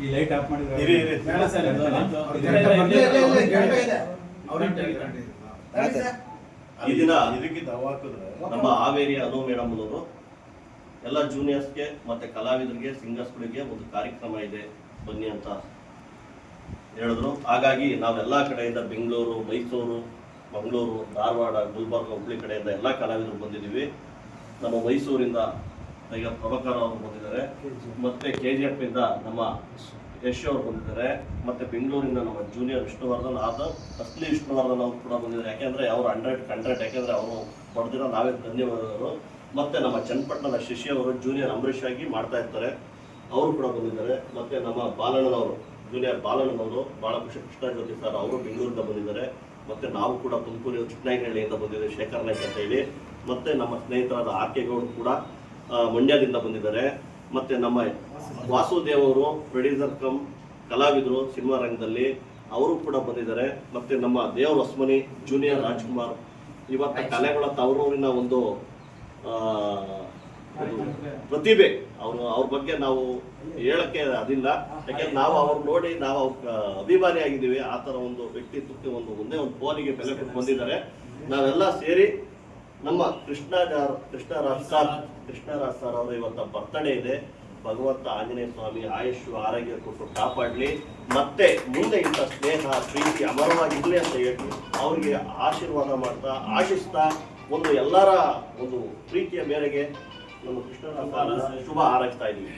ಈ light off ಮಾಡಿದ್ರೆ ಇರಿ, ಇರಿ. ಬೇಡ ಸರ್, ಇದು ಒಂದು- ಅವ್ರು ಗಂಟೆ ಬರ್ಲಿಲ್ಲ. ಇದೆ, ಇದೆ, ಇದೆ, ಗಂಟೆ ಇದೆ. ಅವ್ರಿಗೆ ಗಂಟೆ ಇದೆ. ಈ ಈ ದಿನ ದಿನ ಇದಕ್ಕೆ ದವ ಹಾಕಿದ್ರೆ ನಮ್ಮ ಹಾವೇರಿಯ ಅನು ಮೇಡಮ್ ಅವರು ಎಲ್ಲ ಜೂನಿಯರ್ಸ್ಗೆ ಮತ್ತೆ ಕಲಾವಿದರಿಗೆ ಸಿಂಗರ್ಸ್ಗಳಿಗೆ ಒಂದು ಕಾರ್ಯಕ್ರಮ ಇದೆ ಬನ್ನಿ ಅಂತ ಹೇಳಿದ್ರು ಹಾಗಾಗಿ ನಾವೆಲ್ಲ ಕಡೆಯಿಂದ ಬೆಂಗಳೂರು ಮೈಸೂರು ಮಂಗಳೂರು ಧಾರವಾಡ ಗುಲ್ಬರ್ಗ ಹುಬ್ಳಿ ಕಡೆಯಿಂದ ಎಲ್ಲ ಕಲಾವಿದರು ಬಂದಿದ್ದೀವಿ ನಮ್ಮ ಮೈಸೂರಿಂದ ಈಗ ಪ್ರಭಾಕರ್ ಅವರು ಬಂದಿದ್ದಾರೆ. ಮತ್ತೆ ಕೆ ಜಿ. ಎಫ್ ಇಂದ ನಮ್ಮ ಯಶ್ ಅವರು ಬಂದಿದ್ದಾರೆ. ಮತ್ತೆ ಬೆಂಗಳೂರಿಂದ ನಮ್ಮ ಜೂನಿಯರ್ ವಿಷ್ಣುವರ್ಧನ್ ಆದ ಅಸ್ಲಿ ವಿಷ್ಣುವರ್ಧನ್ ಅವರು ಕೂಡ ಬಂದಿದ್ದಾರೆ. ಯಾಕೆಂದ್ರೆ ಅವರು ಹಂಡ್ರೆಡ್ ಹಂಡ್ರೆಡ್ ಯಾಕೆಂದ್ರೆ ಅವರು ಪಡೆದಿರೋ ನಾವೇ ಧನ್ಯವಾದವರು. ಮತ್ತೆ ನಮ್ಮ ಚನ್ನಪಟ್ಟಣದ ಶಿಷ್ಯ ಅವರು ಜೂನಿಯರ್ ಅಂಬರೀಷ್ ಆಗಿ ಮಾಡ್ತಾ ಇರ್ತಾರೆ. ಅವರು ಕೂಡ ಬಂದಿದ್ದಾರೆ. ಮತ್ತೆ ನಮ್ಮ ಬಾಲಣ್ಣನವರು ಜೂನಿಯರ್ ಬಾಲಣ್ಣನವರು ಖುಷಿ ಕೃಷ್ಣ ಜ್ಯೋತಿ ಸರ್ ಅವರು ಬೆಂಗಳೂರಿಂದ ಬಂದಿದ್ದಾರೆ. ಮತ್ತೆ ನಾವು ಕೂಡ ತುಮಕೂರು ಚಿಕ್ಕನಾಯಕನಹಳ್ಳಿಯಿಂದ ಬಂದಿದ್ದೇವೆ ಶೇಖರ್ ನಾಯ್ಕ ಅಂತ ಹೇಳಿ. ಮತ್ತೆ ನಮ್ಮ ಸ್ನೇಹಿತರಾದ ಆರ್ ಕೆ ಗೌಡ್ ಕೂಡ ಮಂಡ್ಯದಿಂದ ಬಂದಿದ್ದಾರೆ. ಮತ್ತೆ ನಮ್ಮ ವಾಸುದೇವ್ ಅವರು, ಪ್ರೊಡ್ಯೂಸರ್ ಕಮ್, ಕಲಾವಿದರು ಸಿನಿಮಾ ರಂಗದಲ್ಲಿ, ಅವರು ಕೂಡ ಬಂದಿದ್ದಾರೆ. ಮತ್ತೆ ನಮ್ಮ ದೇವ್ ರಸ್ಮನಿ ಜೂನಿಯರ್ ರಾಜ್ಕುಮಾರ್, ಇವತ್ತು ಕಲೆಗಳ ತವರೂರಿನ ಒಂದು ಪ್ರತಿಭೆ. ಅವರು, ಅವ್ರ ಬಗ್ಗೆ ನಾವು ಹೇಳಕ್ಕೆ ಅದಿಲ್ಲ. ಯಾಕೆಂದ್ರೆ ನಾವು ಅವ್ರು ನೋಡಿ ನಾವು ಅವ್ರ ಅಭಿಮಾನಿ ಆಗಿದ್ದೀವಿ ಆ ಒಂದು ವ್ಯಕ್ತಿತ್ವಕ್ಕೆ ಒಂದು ಒಂದೇ ಒಂದು ಫೋನಿಗೆ ಬೆಲೆ ಕೊಟ್ಟು ಬಂದಿದ್ದಾರೆ. ನಾವೆಲ್ಲ ಸೇರಿ ನಮ್ಮ ಕೃಷ್ಣ ಕೃಷ್ಣ ಕೃಷ್ಣರಾಜ್ ಸರ್ ಕೃಷ್ಣರಾಜ್ ಸರ್ ಅವರು ಇವತ್ತ ಬರ್ತಡೇ ಇದೆ. ಭಗವಂತ ಆಂಜನೇಯ ಸ್ವಾಮಿ ಆಯುಷು ಆರೋಗ್ಯ ಕೊಟ್ಟು ಕಾಪಾಡಲಿ. ಮತ್ತೆ ಮುಂದೆ ಇಂಥ ಸ್ನೇಹ ಪ್ರೀತಿ ಅಮರವಾಗಿರಲಿ ಅಂತ ಹೇಳಿ ಅವರಿಗೆ ಆಶೀರ್ವಾದ ಮಾಡ್ತಾ ಆಶಿಸ್ತಾ ಒಂದು ಎಲ್ಲರ ಒಂದು ಪ್ರೀತಿಯ ಮೇರೆಗೆ ನಮ್ಮ ಕೃಷ್ಣರಾಜ್ ಶುಭ ಹಾರೈಸ್ತಾ ಇದ್ದೀವಿ.